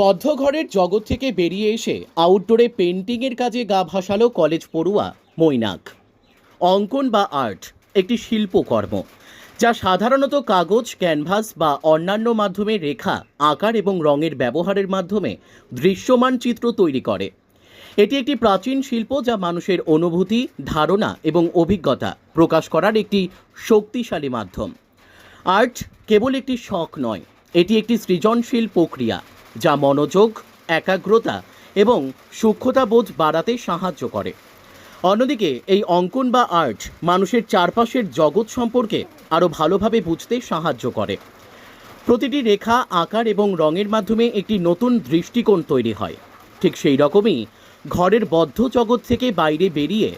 বদ্ধ ঘরের জগৎ থেকে বেরিয়ে এসে আউটডোরে পেন্টিংয়ের কাজে গা ভাসালো কলেজ পড়ুয়া মৈনাক। অঙ্কন বা আর্ট একটি শিল্পকর্ম, যা সাধারণত কাগজ ক্যানভাস বা অন্যান্য মাধ্যমে রেখা, আকার এবং রঙের ব্যবহারের মাধ্যমে দৃশ্যমান চিত্র তৈরি করে। এটি একটি প্রাচীন শিল্প যা মানুষের অনুভূতি, ধারণা এবং অভিজ্ঞতা প্রকাশ করার একটি শক্তিশালী মাধ্যম। আর্ট কেবল একটি শখ নয়, এটি একটি সৃজনশীল প্রক্রিয়া। যা মনোযোগ, একাগ্রতা এবং সূক্ষ্মতা বোধ বাড়াতে সাহায্য করে। অন্যদিকে, এই অঙ্কন বা আর্ট মানুষের চারপাশের জগৎ সম্পর্কে আরও ভালোভাবে বুঝতে সাহায্য করে। প্রতিটি রেখা, আকার এবং রঙের মাধ্যমে একটি নতুন দৃষ্টিকোণ তৈরি হয়। ঠিক সেই রকমই ঘরের বদ্ধ জগৎ থেকে বাইরে বেরিয়ে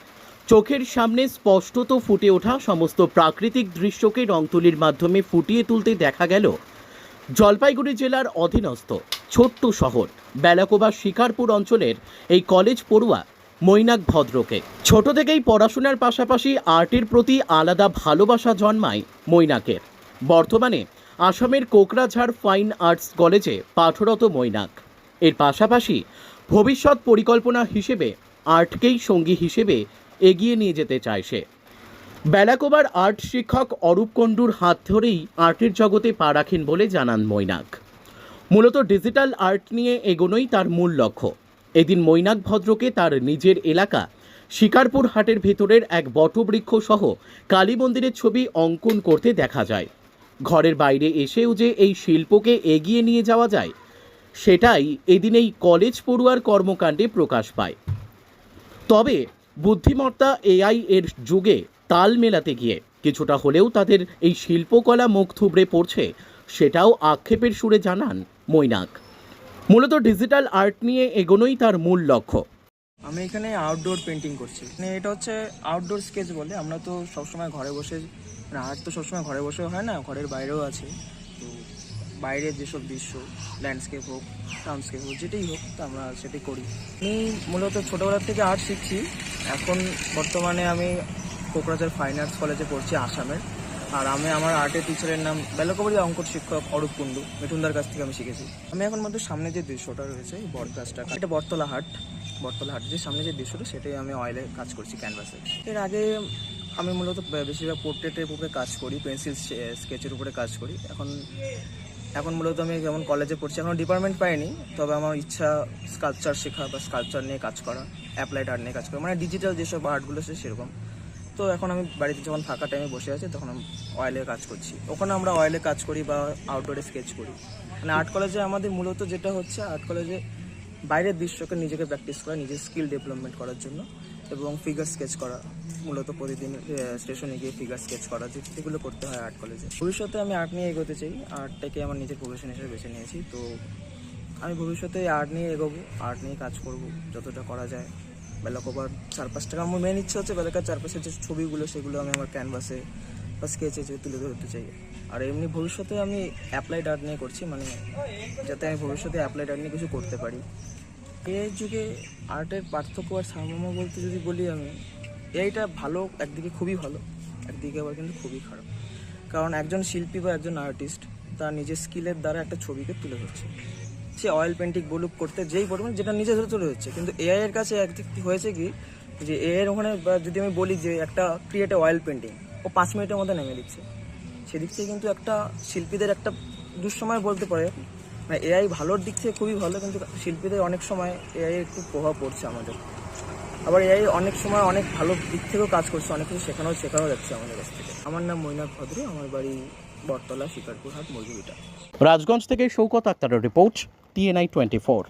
চোখের সামনে স্পষ্টত ফুটে ওঠা সমস্ত প্রাকৃতিক দৃশ্যকে রং তুলির মাধ্যমে ফুটিয়ে তুলতে দেখা গেল জলপাইগুড়ি জেলার অধীনস্থ। ছোট্ট শহর, বেলাকোবা শিকারপুর অঞ্চলের এই কলেজ পড়ুয়া মৈনাক ভদ্রকে। ছোট থেকেই পড়াশোনার পাশাপাশি আর্টের প্রতি আলাদা ভালোবাসা জন্মায় মৈনাকের। বর্তমানে আসামের কোকরাঝাড় ফাইন আর্টস কলেজে পাঠরত মৈনাক। এর পাশাপাশি ভবিষ্যৎ পরিকল্পনা হিসেবে আর্টকেই সঙ্গী হিসেবে এগিয়ে নিয়ে যেতে চায় সে। বেলাকোবার আর্ট শিক্ষক অরূপ কুণ্ডুর হাত ধরেই আর্টের জগতে পা রাখেন বলে জানান মৈনাক। মূলত ডিজিটাল আর্ট নিয়ে এগোনোই তার মূল লক্ষ্য। এদিন মৈনাক ভদ্রকে তার নিজের এলাকা, শিকারপুর হাটের ভেতরের এক বটবৃক্ষ সহ কালী মন্দিরের ছবি অঙ্কন করতে দেখা যায়। ঘরের বাইরে এসেও যে এই শিল্পকে এগিয়ে নিয়ে যাওয়া যায়, সেটাই এদিন এই কলেজ পড়ুয়ার কর্মকাণ্ডে প্রকাশ পায়। তবে বুদ্ধিমত্তা এআই এর যুগে তাল মেলাতে গিয়ে কিছুটা হলেও তাদের এই শিল্পকলা মুখ থুবড়ে পড়ছে, সেটাও আক্ষেপের সুরে জানান মৈনাক। মূলত ডিজিটাল আর্ট নিয়ে এগোনোই তার মূল লক্ষ্য। আমি এখানে আউটডোর পেন্টিং করছি। মানে এটা হচ্ছে আউটডোর স্কেচ বলে। আমরা তো সবসময় ঘরে বসে মানে আর্ট তো সবসময় ঘরে বসে হয় না, ঘরের বাইরেও আছে। তো বাইরের যেসব দৃশ্য ল্যান্ডস্কেপ হোক টাউনস্কেপ হোক, যেটাই হোক, তো আমরা সেটাই করি। আমি মূলত ছোটোবেলার থেকে আর্ট শিখছি। এখন বর্তমানে আমি কোকরাঝার ফাইন আর্টস কলেজে পড়ছি আসামের। আর আমি আমার আর্টের টিচারের নাম বেলাকবাড়ি অঙ্কন শিক্ষক অরূপ কুণ্ডু, মিঠুনদার কাছ থেকে আমি শিখেছি। আমি এখন মধ্যে সামনে যে দৃশ্যটা রয়েছে বটগাছটা, এটা বটতলা হাট। বটতলা হাট, যে সামনে যে দৃশ্যটা, সেটাই আমি অয়েলে কাজ করছি ক্যানভাসে এর আগে আমি মূলত বেশিরভাগ পোর্ট্রেটের উপরে কাজ করি পেন্সিল স্কেচের উপরে কাজ করি। এখন এখন মূলত আমি যেমন কলেজে পড়ছি, এখন ডিপার্টমেন্ট পাইনি, তবে আমার ইচ্ছা স্কাল্পচার শেখা বা স্কাল্পচার নিয়ে কাজ করা অ্যাপ্লাইড আর্ট নিয়ে কাজ করা মানে ডিজিটাল যেসব আর্টগুলো আছে সেরকম। তো এখন আমি বাড়িতে যখন ফাঁকা টাইমে বসে আছি, তখন আমি অয়েলে কাজ করছি। ওখানে আমরা অয়েলে কাজ করি বা আউটডোরে স্কেচ করি। মানে আর্ট কলেজে আমাদের মূলত যেটা হচ্ছে আর্ট কলেজে বাইরের দৃশ্যকে নিজেকে প্র্যাকটিস করা, নিজের স্কিল ডেভেলপমেন্ট করার জন্য এবং ফিগার স্কেচ করা। মূলত প্রতিদিন স্টেশনে গিয়ে ফিগার স্কেচ করা, যে সেগুলো করতে হয় আর্ট কলেজে ভবিষ্যতে আমি আর্ট নিয়ে এগোতে চাই। আর্টটাকে আমার নিজের প্রফেশন হিসেবে বেছে নিয়েছি। তো আমি ভবিষ্যতে আর্ট নিয়ে এগোবো আর্ট নিয়ে কাজ করব, যতটা করা যায়। বেলাকোবার টাকা আমার মেন ইচ্ছা হচ্ছে বেলাকার চারপাশের যে ছবিগুলো, সেগুলো আমি আমার ক্যানভাসে বা স্কেচে তুলে ধরতে চাই। আর এমনি ভবিষ্যতে আমি অ্যাপ্লাইড আর্ট নিয়ে করছি মানে যাতে আমি ভবিষ্যতে অ্যাপ্লাইড আর্ট নিয়ে কিছু করতে পারি। এর যুগে আর্টের পার্থক্য আর সারমর্ম বলতে যদি বলি আমি, এইটা ভালো, একদিকে খুবই ভালো, একদিকে আবার কিন্তু খুবই খারাপ। কারণ একজন শিল্পী বা একজন আর্টিস্ট তার নিজের স্কিলের দ্বারা একটা ছবিকে তুলে ধরছে। সে অয়েল পেন্টিং বলুক করতে যেই পরিমাণ যেটা নিজে ধরে তুলে হচ্ছে কিন্তু এআই এর কাছে একদিক হয়েছে কি, যে এর ওখানে যদি আমি বলি যে একটা ক্রিয়েট অয়েল পেন্টিং ও পাঁচ মিনিটের মধ্যে নেমে দিচ্ছে। সেদিক থেকে কিন্তু একটা শিল্পীদের একটা দুঃসময় বলতে পারে মানে এআই ভালোর দিক থেকে খুবই ভালো, কিন্তু শিল্পীদের অনেক সময় এআই খুব প্রভাব পড়ছে আমাদের। আবার এআই অনেক সময় অনেক ভালো দিক থেকেও কাজ করছে, অনেক কিছু শেখানো শেখানো যাচ্ছে আমাদের কাছ থেকে। আমার নাম মৈনাক ভদ্র আমার বাড়ি বটতলা শিকারপুর হাট মজুরিটা রাজগঞ্জ থেকে শৌকত আক্তারের রিপোর্ট টিএনআই টোয়েন্টি ফোর